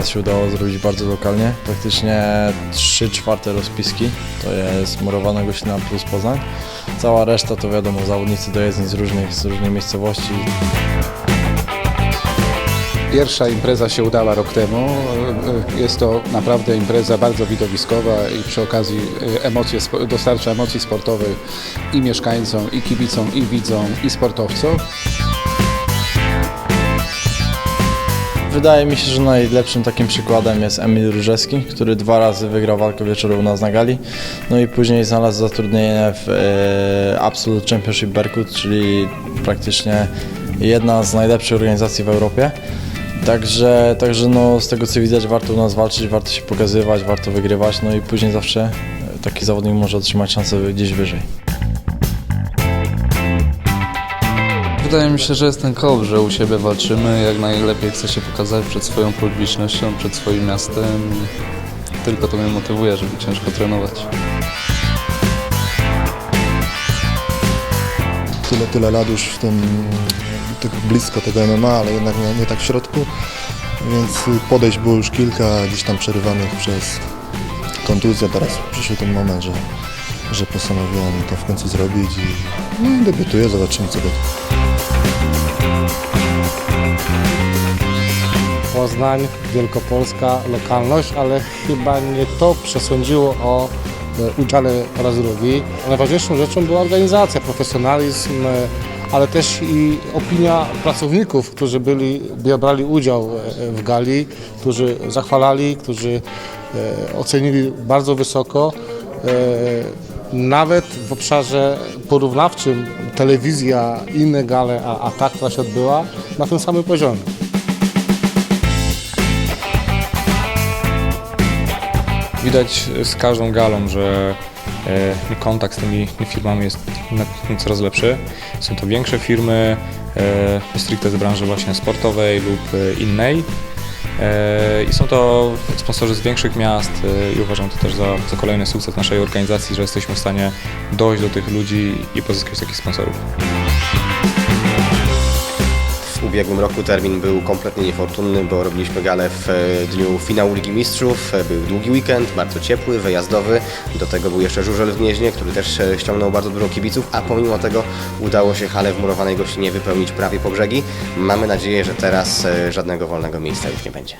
teraz się udało zrobić bardzo lokalnie. Praktycznie 3 czwarte rozpiski to jest murowanego Ślina plus Poznań. Cała reszta to wiadomo, zawodnicy dojezdni z różnych, z różnych miejscowości. Pierwsza impreza się udała rok temu. Jest to naprawdę impreza bardzo widowiskowa i przy okazji emocje, spo- dostarcza emocji sportowych i mieszkańcom, i kibicom, i widzom, i sportowcom. Wydaje mi się, że najlepszym takim przykładem jest Emil Różewski, który dwa razy wygrał walkę wieczoru u nas na gali. No i później znalazł zatrudnienie w e, Absolute Championship Berkut, czyli praktycznie jedna z najlepszych organizacji w Europie. Także, także no, z tego co widać warto u nas walczyć, warto się pokazywać, warto wygrywać, no i później zawsze taki zawodnik może otrzymać szansę gdzieś wyżej. Wydaje mi się, że jest ten koł, że u siebie walczymy, jak najlepiej chce się pokazać przed swoją publicznością, przed swoim miastem. Tylko to mnie motywuje, żeby ciężko trenować. tyle, tyle lat już w tym, tak blisko tego MMA, ale jednak nie, nie tak w środku, więc podejść było już kilka, gdzieś tam przerywanych przez kontuzję, teraz przyszedł ten moment, że, że postanowiłem to w końcu zrobić i no, debiutuję, zobaczymy co będzie. Poznań, Wielkopolska, lokalność, ale chyba nie to przesądziło o e, udziale drugi. Najważniejszą rzeczą była organizacja, profesjonalizm, e, ale też i opinia pracowników, którzy byli, brali udział e, w gali, którzy zachwalali, którzy ocenili bardzo wysoko. Nawet w obszarze porównawczym telewizja, inne gale, a, a ta, która się odbyła, na tym samym poziomie. Widać z każdą galą, że e, kontakt z tymi firmami jest coraz lepszy. Są to większe firmy, e, stricte z branży właśnie sportowej lub e, innej. I są to sponsorzy z większych miast i uważam to też za, za kolejny sukces naszej organizacji, że jesteśmy w stanie dojść do tych ludzi i pozyskać takich sponsorów. Ubiegłym roku termin był kompletnie niefortunny, bo robiliśmy galę w e, dniu finału Ligi Mistrzów. E, Był długi weekend, bardzo ciepły, wyjazdowy. Do tego był jeszcze żużel w Gnieźnie, który też e, ściągnął bardzo dużo kibiców, a pomimo tego udało się halę w murowanej gościnie wypełnić prawie po brzegi. Mamy nadzieję, że teraz żadnego wolnego miejsca już nie będzie.